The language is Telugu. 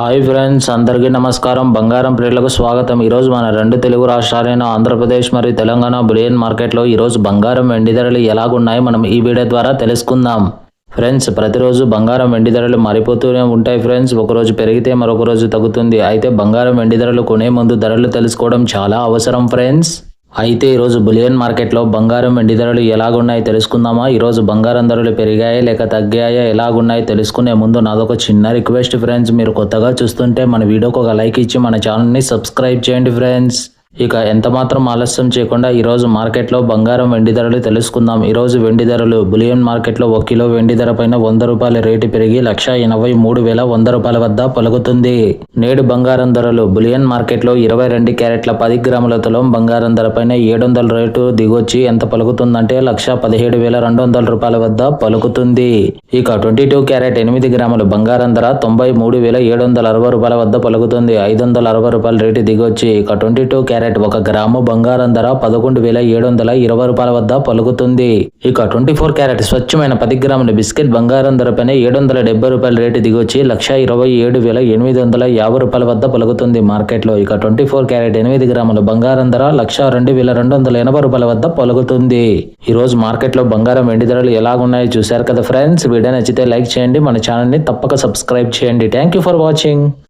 హాయ్ ఫ్రెండ్స్ అందరికీ నమస్కారం. బంగారం ప్రియులకు స్వాగతం. ఈరోజు మన రెండు తెలుగు రాష్ట్రాలైన ఆంధ్రప్రదేశ్ మరియు తెలంగాణ బులియన్ మార్కెట్లో ఈరోజు బంగారం వెండి ధరలు ఎలాగున్నాయో మనం ఈ వీడియో ద్వారా తెలుసుకుందాం. ఫ్రెండ్స్ ప్రతిరోజు బంగారం వెండి ధరలు మారిపోతూనే ఉంటాయి ఫ్రెండ్స్ ఒకరోజు పెరిగితే మరొక రోజు తగ్గుతుంది. అయితే బంగారం వెండి ధరలు కొనే ముందు ధరలు తెలుసుకోవడం చాలా అవసరం ఫ్రెండ్స్ అయితే ఈరోజు బులియన్ మార్కెట్లో బంగారం వెండి ధరలు ఎలాగున్నాయి తెలుసుకుందామా? ఈరోజు బంగారం ధరలు పెరిగాయా లేక తగ్గాయా? ఎలాగున్నాయి తెలుసుకునే ముందు నాదొక చిన్న రిక్వెస్ట్ ఫ్రెండ్స్. మీరు కొత్తగా చూస్తుంటే మన వీడియోకి ఒక లైక్ ఇచ్చి మన ఛానల్ని సబ్స్క్రైబ్ చేయండి ఫ్రెండ్స్. ఇక ఎంత మాత్రం ఆలస్యం చేయకుండా ఈరోజు మార్కెట్లో బంగారం వెండి ధరలు తెలుసుకుందాం. ఈరోజు వెండి ధరలు బులియన్ మార్కెట్లో ఒక కిలో వెండి ధర పైన వంద రూపాయల రేటు పెరిగి లక్ష ఎనభై మూడు వేల వంద రూపాయల వద్ద పలుకుతుంది. నేడు బంగారం ధరలు బులియన్ మార్కెట్లో ఇరవై రెండు క్యారెట్ల పది గ్రాముల తులం బంగారం ధర పైన ఏడు వందల రేటు దిగొచ్చి ఎంత పలుకుతుందంటే లక్ష పదిహేడు వేల రెండు వందల రూపాయల వద్ద పలుకుతుంది. ఇక ట్వంటీ టూ క్యారెట్ ఎనిమిది గ్రాముల బంగారం ధర తొంభై మూడు వేల ఏడు వందల అరవై రూపాయల వద్ద పలుకుతుంది. ఐదు వందల అరవై రూపాయల రేటు దిగొచ్చి ఇక ట్వంటీ టూ క్యారెట్ ఒక గ్రాము బంగారం ధర పదకొండు వేల ఏడు వందల ఇరవై రూపాయల వద్ద పలుకుతుంది. ఇక ట్వంటీ ఫోర్ క్యారెట్ స్వచ్ఛమైన పది గ్రాముల బిస్కెట్ బంగారం ధరపైన ఏడు వందల డెబ్బై రూపాయల రేటు దిగొచ్చి లక్ష ఇరవై ఏడు వేల ఎనిమిది వందల యాభై రూపాయల వద్ద పలుకుతుంది మార్కెట్లో. ఇక ట్వంటీ ఫోర్ క్యారెట్ ఎనిమిది గ్రాముల బంగారం ధర లక్ష రెండు వేల రెండు వందల ఎనభై రూపాయల వద్ద పలుకుతుంది. ఈ రోజు మార్కెట్లో బంగారం వెండి ధరలు ఎలాగున్నాయో చూశారు కదా ఫ్రెండ్స్. వీడియో నచ్చితే లైక్ చేయండి మన ఛానల్ని తప్పక సబ్స్క్రైబ్ చేయండి. Thank you for watching.